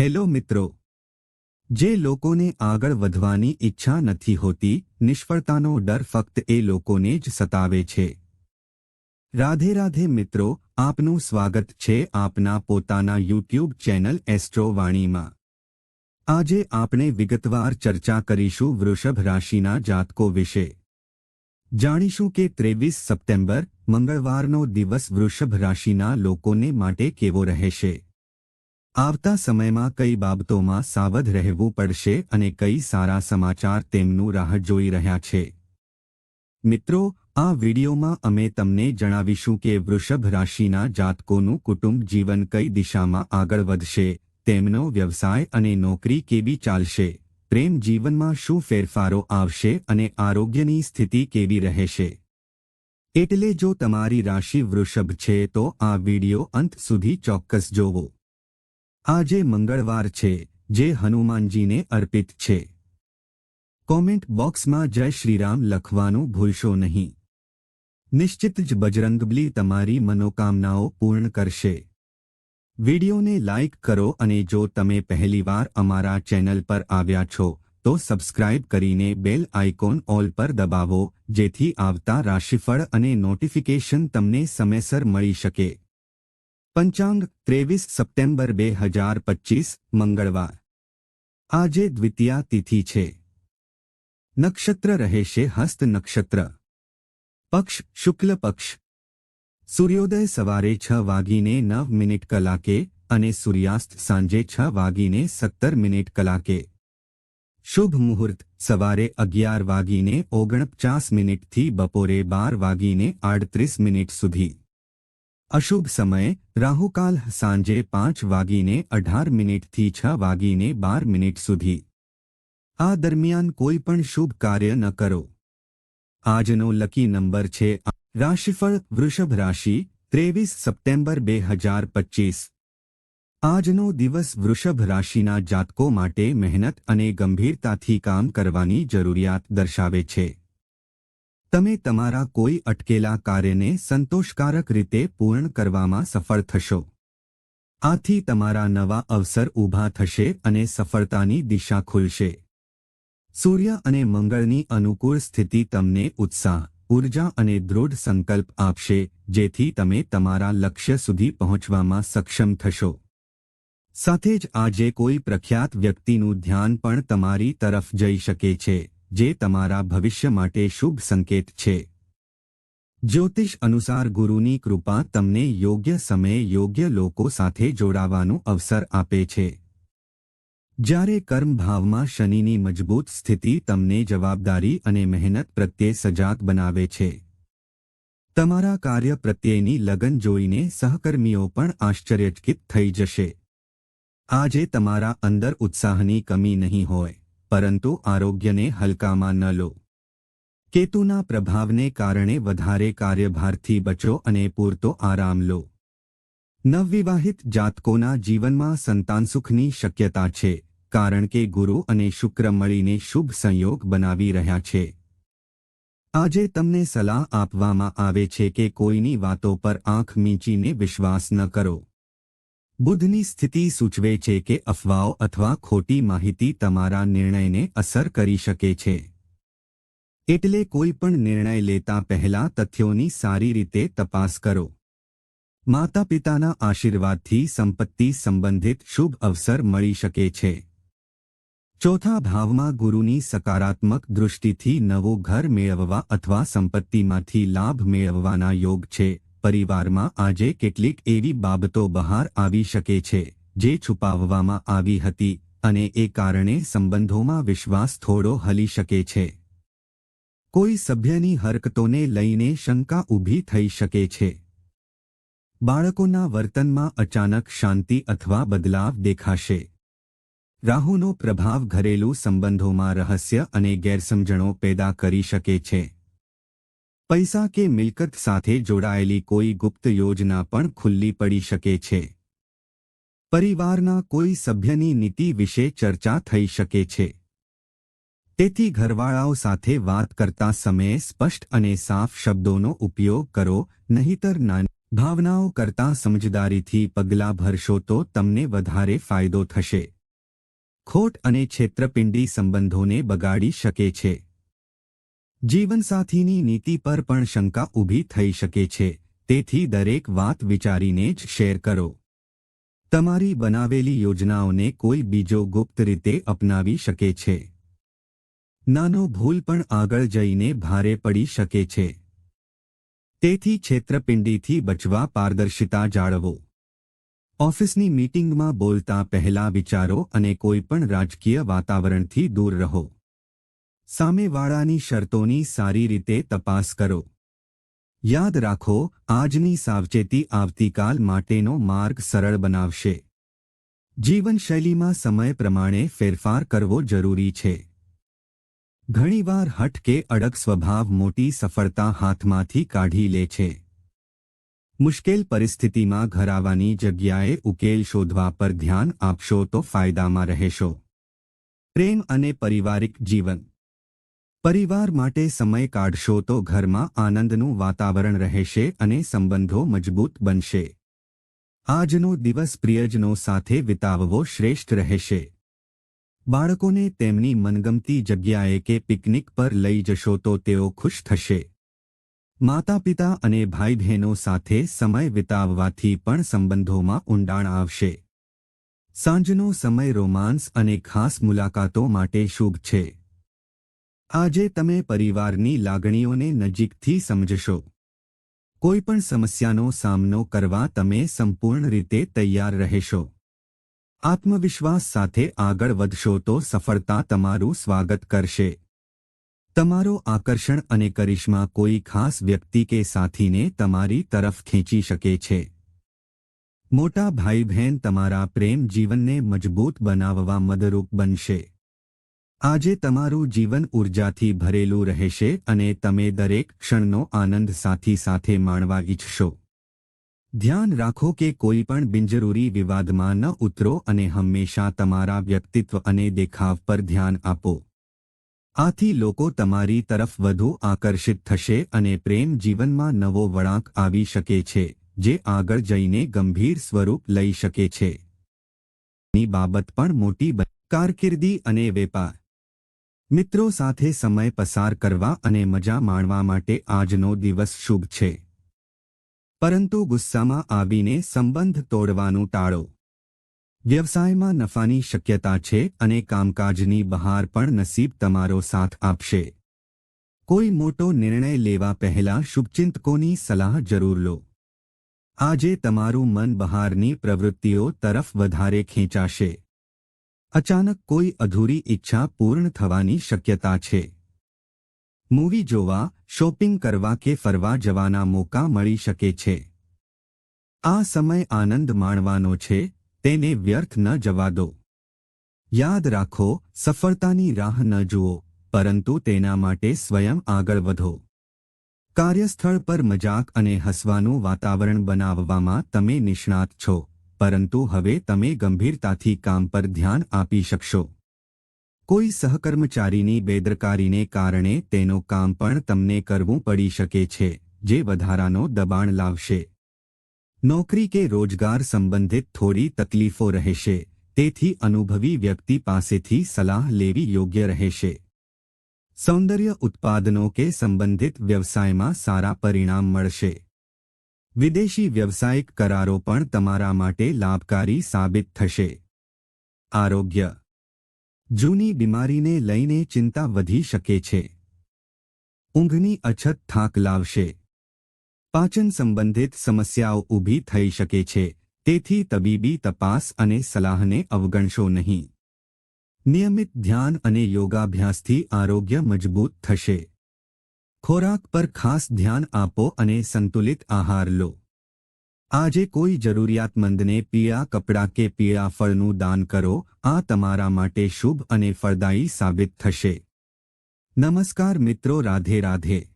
Hello મિત્રો. જે લોકોને આગળ વધવાની ઈચ્છા નથી હોતી, નિષ્ફળતાનો ડર ફક્ત એ લોકોને જ સતાવે છે. રાધે રાધે મિત્રો, આપનું સ્વાગત છે આપના પોતાના યુટ્યુબ ચેનલ એસ્ટ્રો વાણીમાં. આજે આપણે વિગતવાર ચર્ચા કરીશું વૃષભ રાશિના જાતકો વિશે. જાણીશું કે ત્રેવીસ સપ્ટેમ્બર, મંગળવારનો દિવસ વૃષભ રાશિના લોકોને માટે કેવો રહેશે. આવતા સમયમાં કઈ બાબતોમાં સાવધ રહેવું પડશે અને કઈ સારા સમાચાર તેમનું રાહ જોઈ રહ્યા છે. મિત્રો, આ વિડીયોમાં અમે તમને જણાવીશું કે વૃષભ રાશિના જાતકોનું કુટુંબ જીવન કઈ દિશામાં આગળ વધશે, તેમનો વ્યવસાય અને નોકરી કેવી ચાલશે, પ્રેમ જીવનમાં શું ફેરફારો આવશે અને આરોગ્યની સ્થિતિ કેવી રહેશે. એટલે જો તમારી રાશિ વૃષભ છે તો આ વિડિયો અંત સુધી ચોક્કસ જોવો. આજે મંગળવાર છે, જે હનુમાનજીને અર્પિત છે. કોમેન્ટ બોક્સમાં જય શ્રીરામ લખવાનું ભૂલશો નહીં. નિશ્ચિત જ બજરંગબલી તમારી મનોકામનાઓ પૂર્ણ કરશે. વિડિયોને લાઇક કરો અને જો તમે પહેલીવાર અમારા ચેનલ પર આવ્યા છો, તો સબસ્ક્રાઇબ કરીને બેલ આઇકોન ઓલ પર દબાવો, જેથી આવતા રાશિફળ અને નોટિફિકેશન તમને સમયસર મળી શકે. પંચાંગ ત્રેવીસ સપ્ટેમ્બર બે હજાર પચીસ મંગળવાર આજે દ્વિતીયા તિથિ છે નક્ષત્ર રહેશે હસ્ત નક્ષત્ર પક્ષ શુક્લ પક્ષ સૂર્યોદય સવારે છ વાગીને નવ મિનિટ કલાકે અને સૂર્યાસ્ત સાંજે છ વાગીને સત્તર મિનિટ કલાકે શુભ મુહૂર્ત સવારે અગિયાર વાગીને ઓગણપચાસ મિનિટથી બપોરે બાર વાગીને આડત્રીસ મિનિટ સુધી અશુભ સમયે રાહુકાલ સાંજે પાંચ વાગીને અઢાર મિનિટથી છ વાગીને બાર મિનિટ સુધી. આ દરમિયાન કોઈ પણ શુભ કાર્ય ન કરો. આજનો લકી નંબર છે રાશિફળ વૃષભ રાશિ, ત્રેવીસ સપ્ટેમ્બર બે હજાર પચીસ. આજનો દિવસ વૃષભ રાશિના જાતકો માટે મહેનત અને ગંભીરતાથી કામ કરવાની જરૂરિયાત દર્શાવે છે. તમે તમારા કોઈ અટકેલા કાર્યને સંતોષકારક રીતે પૂર્ણ કરવામાં સફળ થશો. આથી તમારા નવા અવસર ઊભા થશે અને સફળતાની દિશા ખુલશે. સૂર્ય અને મંગળની અનુકૂળ સ્થિતિ તમને ઉત્સાહ, ઊર્જા અને દૃઢ સંકલ્પ આપશે, જેથી તમે તમારા લક્ષ્ય સુધી પહોંચવામાં સક્ષમ થશો. સાથે જ આજે કોઈ પ્રખ્યાત વ્યક્તિનું ધ્યાન પણ તમારી તરફ જઈ શકે છે. જે તમારા ભવિષ્ય માટે શુભ સંકેત છે. જ્યોતિષ અનુસાર ગુરુની કૃપા તમને યોગ્ય સમયે યોગ્ય લોકો સાથે જોડાવાનું અવસર આપે છે. જ્યારે કર્મભાવમાં શનિની મજબૂત સ્થિતિ તમને જવાબદારી અને મહેનત પ્રત્યે સજાગ બનાવે છે. તમારા કાર્ય પ્રત્યેની લગન જોઈને સહકર્મીઓ પણ આશ્ચર્યચકિત થઈ જશે. આજે તમારા અંદર ઉત્સાહની કમી નહીં હોય. પરંતુ આરોગ્યને હલકામાં ન લો. કેતુના પ્રભાવને કારણે વધારે કાર્યભારથી બચો અને પૂરતો આરામ લો. નવવિવાહિત જાતકોના જીવનમાં સંતાનસુખની શક્યતા છે, કારણ કે ગુરુ અને શુક્ર મળીને શુભ સંયોગ બનાવી રહ્યા છે. આજે તમને સલાહ આપવામાં આવે છે કે કોઈની વાતો પર આંખ મીંચીને વિશ્વાસ ન કરો. બુધની સ્થિતિ સૂચવે છે કે અફવાઓ અથવા ખોટી માહિતી તમારા નિર્ણયને અસર કરી શકે છે. એટલે કોઈ પણ નિર્ણય લેતા પહેલા તથ્યોની સારી રીતે તપાસ કરો. માતા પિતાના આશીર્વાદથી સંપત્તિ સંબંધિત શુભ અવસર મળી શકે છે. ચોથા ભાવમાં ગુરુની સકારાત્મક દૃષ્ટિથી નવો ઘર મેળવવા અથવા સંપત્તિમાંથી લાભ મેળવવાના યોગ છે. પરિવારમાં આજે કેટલીક એવી બાબતો બહાર આવી શકે છે, જે છુપાવવામાં આવી હતી અને એ કારણે સંબંધોમાં વિશ્વાસ થોડો હલી શકે છે. કોઈ સભ્યની હરકતોને લઈને શંકા ઊભી થઈ શકે છે. બાળકોના વર્તનમાં અચાનક શાંતિ અથવા બદલાવ દેખાશે. રાહુનો પ્રભાવ ઘરેલું સંબંધોમાં રહસ્ય અને ગેરસમજણો પેદા કરી શકે છે. પૈસા કે મિલકત સાથે જોડાયેલી કોઈ ગુપ્ત યોજના પણ ખુલ્લી પડી શકે છે. પરિવારના કોઈ સભ્યની નીતિ વિશે ચર્ચા થઈ શકે છે. તેથી ઘરવાળાઓ સાથે વાત કરતા સમયે સ્પષ્ટ અને સાફ શબ્દોનો ઉપયોગ કરો, નહીતર નાની ભાવનાઓ કરતાં સમજદારીથી પગલાં ભરશો તો તમને વધારે ફાયદો થશે. ખોટ અને છેતરપિંડી સંબંધોને બગાડી શકે છે. જીવનસાથીની નીતિ પર પણ શંકા ઊભી થઈ શકે છે, તેથી દરેક વાત વિચારીને જ શેર કરો. તમારી બનાવેલી યોજનાઓને કોઈ બીજો ગુપ્ત રીતે અપનાવી શકે છે. નાનો ભૂલ પણ આગળ જઈને ભારે પડી શકે છે. તેથી છેતરપિંડીથી બચવા પારદર્શિતા જાળવો. ઓફિસની મીટિંગમાં બોલતા પહેલા વિચારો અને કોઈપણ રાજકીય વાતાવરણથી દૂર રહો. સામેવાળાની શરતોની સારી રીતે તપાસ કરો. યાદ રાખો, આજની સાવચેતી આવતીકાલ માટેનો માર્ગ સરળ બનાવશે. જીવનશૈલીમાં સમય પ્રમાણે ફેરફાર કરવો જરૂરી છે. ઘણીવાર હઠ કે અડગ સ્વભાવ મોટી સફળતા હાથમાંથી કાઢી લે છે. મુશ્કેલ પરિસ્થિતિમાં ઘરાવાની જગ્યાએ ઉકેલ શોધવા પર ધ્યાન આપશો તો ફાયદામાં રહેશો. પ્રેમ અને પારિવારિક જીવન. પરિવાર માટે સમય કાઢશો તો ઘરમાં આનંદનું વાતાવરણ રહેશે અને સંબંધો મજબૂત બનશે. આજનો દિવસ પ્રિયજનો સાથે વિતાવવો શ્રેષ્ઠ રહેશે. બાળકોને તેમની મનગમતી જગ્યાએ કે પિકનિક પર લઈ જશો તો તેઓ ખુશ થશે. માતા પિતા અને ભાઈ બહેનો સાથે સમય વિતાવવાથી પણ સંબંધોમાં ઊંડાણ આવશે. સાંજનો સમય રોમાન્સ અને ખાસ મુલાકાતો માટે શુભ છે. આજે તમે પરિવારની લાગણીઓને નજીકથી સમજશો. કોઈપણ સમસ્યાનો સામનો કરવા તમે સંપૂર્ણ રીતે તૈયાર રહેશો. આત્મવિશ્વાસ સાથે આગળ વધશો તો સફળતા તમારું સ્વાગત કરશે. તમારો આકર્ષણ અને કરિશ્મા કોઈ ખાસ વ્યક્તિ કે સાથીને તમારી તરફ ખેંચી શકે છે. મોટા ભાઈ બહેન તમારા પ્રેમ જીવનને મજબૂત બનાવવા મદરૂપ બનશે. આજે તમારું જીવન ઉર્જાથી ભરેલું રહેશે અને તમે દરેક ક્ષણનો આનંદ સાથી સાથે માણવા ઈચ્છશો. ધ્યાન રાખો કે કોઈ પણ બિનજરૂરી વિવાદમાં ન ઉતરો અને હંમેશા તમારા વ્યક્તિત્વ અને દેખાવ પર ધ્યાન આપો. આથી લોકો તમારી તરફ વધુ આકર્ષિત થશે અને પ્રેમ જીવનમાં નવો વળાંક આવી શકે છે, જે આગળ જઈને ગંભીર સ્વરૂપ લઈ શકે છે. ની બાબત પણ મોટી કારકિર્દી અને વેપાર. મિત્રો સાથે સમય પસાર કરવા અને મજા માણવા માટે આજનો દિવસ શુભ છે. પરંતુ ગુસ્સામાં આવીને સંબંધ તોડવાનું ટાળો. વ્યવસાયમાં નફાની શક્યતા છે અને કામકાજની બહાર પણ નસીબ તમારો સાથ આપશે. કોઈ મોટો નિર્ણય લેવા પહેલા શુભચિંતકોની સલાહ જરૂર લો. આજે તમારું મન બહારની પ્રવૃત્તિઓ તરફ વધારે ખેંચાશે. અચાનક કોઈ અધૂરી ઈચ્છા પૂર્ણ થવાની શક્યતા છે. મૂવી જોવા, શોપિંગ કરવા કે ફરવા જવાના મોકા મળી શકે છે. આ સમય આનંદ માણવાનો છે, તેને વ્યર્થ ન જવા દો. યાદ રાખો, સફળતાની રાહ ન જુઓ, પરંતુ તેના માટે સ્વયં આગળ વધો. કાર્યસ્થળ પર મજાક અને હસવાનું વાતાવરણ બનાવવામાં તમે નિષ્ણાત છો. પરંતુ હવે તમે ગંભીરતાથી કામ પર ધ્યાન આપી શકશો. કોઈ સહકર્મચારીની બેદરકારીને કારણે તેનો કામ પણ તમને કરવું પડી શકે છે, જે વધારાનો દબાણ લાવશે. નોકરી કે રોજગાર સંબંધિત થોડી તકલીફો રહેશે, તેથી અનુભવી વ્યક્તિ પાસેથી સલાહ લેવી યોગ્ય રહેશે. સૌંદર્ય ઉત્પાદનો કે સંબંધિત વ્યવસાયમાં સારા પરિણામ મળશે. વિદેશી વ્યવસાયિક કરારો પણ તમારા માટે લાભકારી સાબિત થશે. આરોગ્ય. જૂની બીમારીને લઈને ચિંતા વધી શકે છે. ઊંઘની અછત થાક લાવશે. પાચન સંબંધિત સમસ્યાઓ ઊભી થઈ શકે છે, તેથી તબીબી તપાસ અને સલાહને અવગણશો નહીં. નિયમિત ધ્યાન અને યોગાભ્યાસથી આરોગ્ય મજબૂત થશે. ખોરાક પર ખાસ ધ્યાન આપો અને સંતુલિત આહાર લો. આજે કોઈ જરૂરિયાતમંદને પીળા કપડાં કે પીળા ફળનું દાન કરો, આ તમારા માટે શુભ અને ફળદાયી સાબિત થશે. નમસ્કાર મિત્રો, રાધે રાધે.